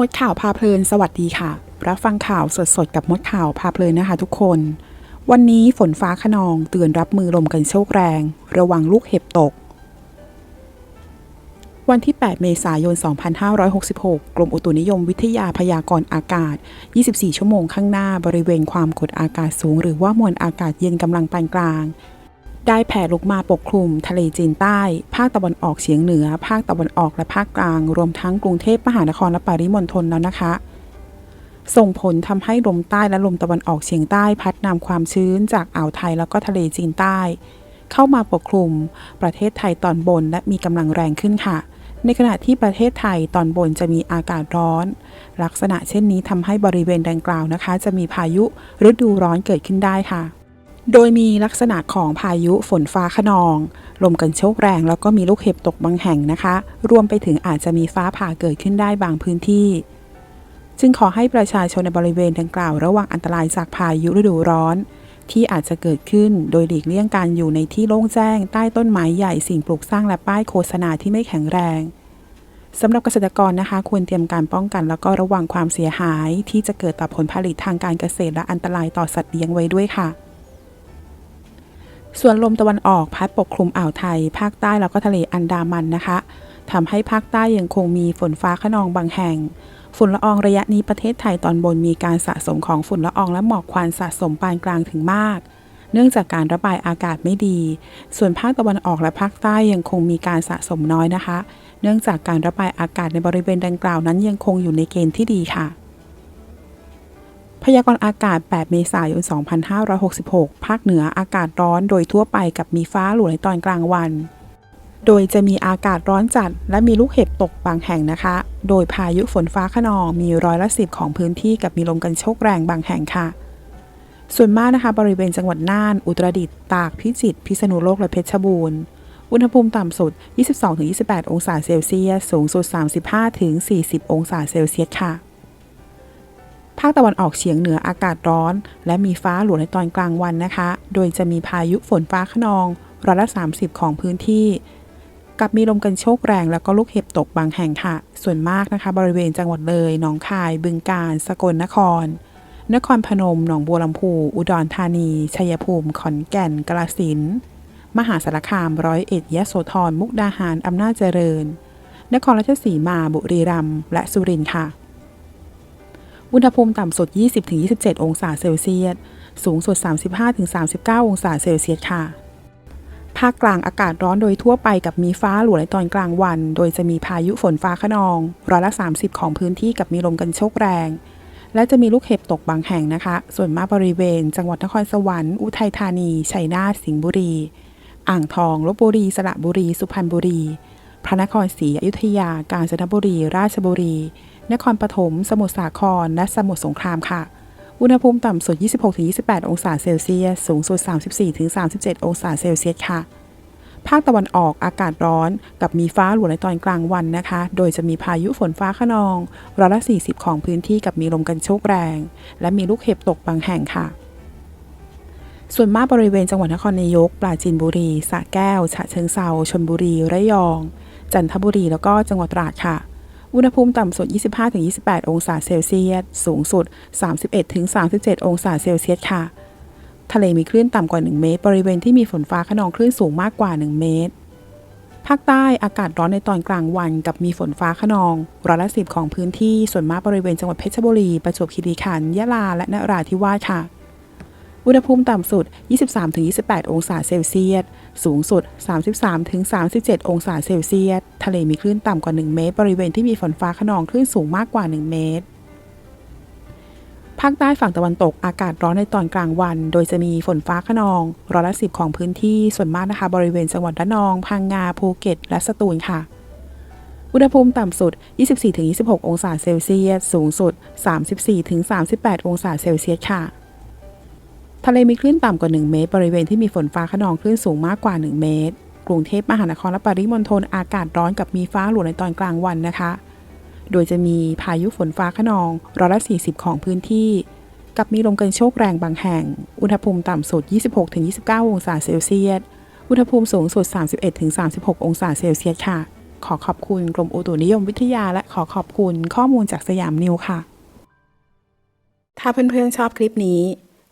มดข่าวพาเพลินสวัสดีค่ะ รับฟังข่าวสดๆกับมดข่าวพาเพลินนะคะทุกคน วันนี้ฝนฟ้าขนองเตือนรับมือลมกันโชคแรง ระวังลูกเห็บตก วันที่ 8 เมษายน 2566 กรมอุตุนิยมวิทยาพยากรณ์อากาศ 24 ชั่วโมงข้างหน้าบริเวณความกดอากาศสูง หรือว่ามวลอากาศเย็นกำลังปานกลาง ได้แผ่ลงมาปกคลุมทะเลจีนใต้ ภาคตะวันออกเฉียงเหนือ ภาคตะวันออกและภาคกลาง รวมทั้งกรุงเทพมหานครและปริมณฑลแล้วนะคะ ส่งผลทำให้ลมใต้และลมตะวันออกเฉียงใต้พัดนำความชื้นจากอ่าวไทยแล้วก็ทะเลจีนใต้ เข้ามาปกคลุม ประเทศไทยตอนบนและมีกำลังแรงขึ้นค่ะ ในขณะที่ประเทศไทยตอนบนจะมีอากาศร้อน ลักษณะเช่นนี้ทำให้บริเวณดังกล่าวนะคะ จะมีพายุฤดูร้อนเกิดขึ้นได้ค่ะ โดยมีลักษณะของพายุฝนฟ้าขนอง ลมกันโชกแรงแล้วก็มีลูกเห็บตกบางแห่งนะคะ รวมไปถึงอาจจะมีฟ้าผ่าเกิดขึ้นได้บางพื้นที่ จึงขอให้ประชาชนในบริเวณดังกล่าวระวังอันตรายจากพายุฤดูร้อน ที่อาจจะเกิดขึ้นโดยหลีกเลี่ยงการอยู่ในที่โล่งแจ้ง ใต้ต้นไม้ใหญ่สิ่งปลูกสร้างและป้ายโฆษณาที่ไม่แข็งแรงสำหรับเกษตรกรนะคะ ควรเตรียมการป้องกัน แล้วก็ระวังความเสียหาย ที่จะเกิดต่อผลผลิตทางการเกษตรและอันตรายต่อสัตว์เลี้ยงไว้ด้วยค่ะ ส่วนลมตะวันออกพัดปกคลุมอ่าวไทย ภาคใต้แล้วก็ทะเลอันดามันนะคะทำให้ภาคใต้ยังคงมีฝนฟ้าขนองบางแห่ง ฝุ่นละอองระยะนี้ประเทศไทยตอนบนมีการสะสมของฝุ่นละอองและหมอกควันสะสมปานกลางถึงมาก เนื่องจากการระบายอากาศไม่ดี ส่วนภาคตะวันออกและภาคใต้ยังคงมีการสะสมน้อยนะคะ เนื่องจากการระบายอากาศในบริเวณดังกล่าวนั้นยังคงอยู่ในเกณฑ์ที่ดีค่ะ ยากรณ์อากาศ 8 เมษายน 2566 ภาคเหนืออากาศร้อนโดยทั่วไปกับมีฟ้าหลวในตอนกลางวัน โดยจะมีอากาศร้อนจัด และมีลูกเห็บตกบางแห่งนะคะ โดยพายุฝนฟ้าขนองมีร้อยละสิบของพื้นที่กับมีลมกันโชกแรงบางแห่งค่ะ ส่วนมากนะคะบริเวณจังหวัดน่าน อุตรดิตถ์ ตาก พิจิตร พิษณุโลก และเพชรบูรณ์ อุณหภูมิต่ำสุด 22-28 องศาเซลเซียส สูงสุด 35-40 องศาเซลเซียสค่ะ ภาคตะวันออกเฉียงเหนืออากาศร้อน และมีฟ้าหลวในตอนกลางวันนะคะ โดยจะมีพายุฝนฟ้าขนองร้อยละ 30 ของพื้นที่ กับมีลมกันโชกแรงแล้วก็ลูกเห็บตกบางแห่งค่ะ ส่วนมากนะคะ บริเวณจังหวัดเลย หนองคาย บึงกาฬ สกลนคร นครพนม หนองบัวลำพู อุดรธานี ชัยภูมิ ขอนแก่น กาฬสินธุ์ มหาสารคาม ร้อยเอ็ด ยะโสธร มุกดาหาร อำนาจเจริญ นครราชสีมา บุรีรัมย์ และสุรินทร์ค่ะ อุณหภูมิต่ำสุด 20-27 องศาเซลเซียส สูงสุด 35-39 องศาเซลเซียสค่ะ ภาคกลางอากาศร้อนโดยทั่วไปกับมีฟ้าหลวในตอนกลางวัน โดยจะมีพายุฝนฟ้าขนองร้อยละ 30 ของพื้นที่กับมีลมกันโชกแรง และจะมีลูกเห็บตกบางแห่งนะคะ ส่วนมากบริเวณ จังหวัดนครสวรรค์ อุทัยธานี ชัยนาท สิงห์บุรี อ่างทอง ลบบุรี สระบุรี สุพรรณบุรี พระนครศรีอยุธยา กาญจนบุรี ราชบุรี นครปฐม สมุทรสาคร และสมุทรสงครามค่ะ อุณหภูมิต่ำสุด 26-28 องศาเซลเซียส สูงสุด 34-37 องศาเซลเซียสค่ะ ภาคตะวันออกอากาศร้อนกับมีฟ้าหลวในตอนกลางวันนะคะ โดยจะมีพายุฝนฟ้าขนองร้อยละ 40 ของพื้นที่กับมีลมกันโชกแรง และมีลูกเห็บตกบางแห่งค่ะส่วนมากบริเวณจังหวัดนครนายก ปราจีนบุรี สระแก้ว ฉะเชิงเซาชลบุรี ระยอง จันทบุรี แล้วก็จังหวัดตราดค่ะ อุณหภูมิต่ำสุด 25-28 องศาเซลเซียส สูงสุด 31-37 องศาเซลเซียสค่ะ ทะเลมีคลื่นต่ำกว่า 1 เมตร บริเวณที่มีฝนฟ้าขนองคลื่นสูงมากกว่า 1 เมตร ภาคใต้อากาศร้อนในตอนกลางวันกับมีฝนฟ้าขนองร้อยละสิบของพื้นที่ส่วนมากบริเวณจังหวัดเพชรบุรี ประจวบคีรีขันธ์ ยะลา และนราธิวาสค่ะ อุณหภูมิต่ำสุด 23-28 องศาเซลเซียส สูงสุด 33-37 องศาเซลเซียส ทะเลมีคลื่นต่ำกว่า 1 เมตร บริเวณที่มีฝนฟ้าขนองคลื่นสูงมากกว่า 1 เมตร ภาคใต้ฝั่งตะวันตกอากาศร้อนในตอนกลางวัน โดยจะมีฝนฟ้าขนอง ร้อยละสิบของพื้นที่ ส่วนมากนะคะ บริเวณจังหวัดระนอง พังงา ภูเก็ต และสตูลค่ะอุณหภูมิต่ำสุด 24-26 องศาเซลเซียส สูงสุด 34-38 องศาเซลเซียสค่ะ ทะเลมีคลื่นต่ำกว่า 1 เมตร บริเวณที่มีฝนฟ้าขนองคลื่นสูงมากกว่า 1 เมตร กรุงเทพมหานครและปริมณฑลอากาศร้อนกับมีฟ้าหลวในตอนกลางวันนะคะ โดยจะมีพายุฝนฟ้าขนองร้อยละ 40 ของพื้นที่ กับมีลมกันโชกแรงบางแห่ง อุณหภูมิต่ำสุด 26-29 องศาเซลเซียส อุณหภูมิสูงสุด 31-36 องศาเซลเซียสค่ะ ขอขอบคุณกรมอุตุนิยมวิทยา และขอขอบคุณข้อมูลจากสยามนิวค่ะ ถ้าเพื่อนๆชอบคลิปนี้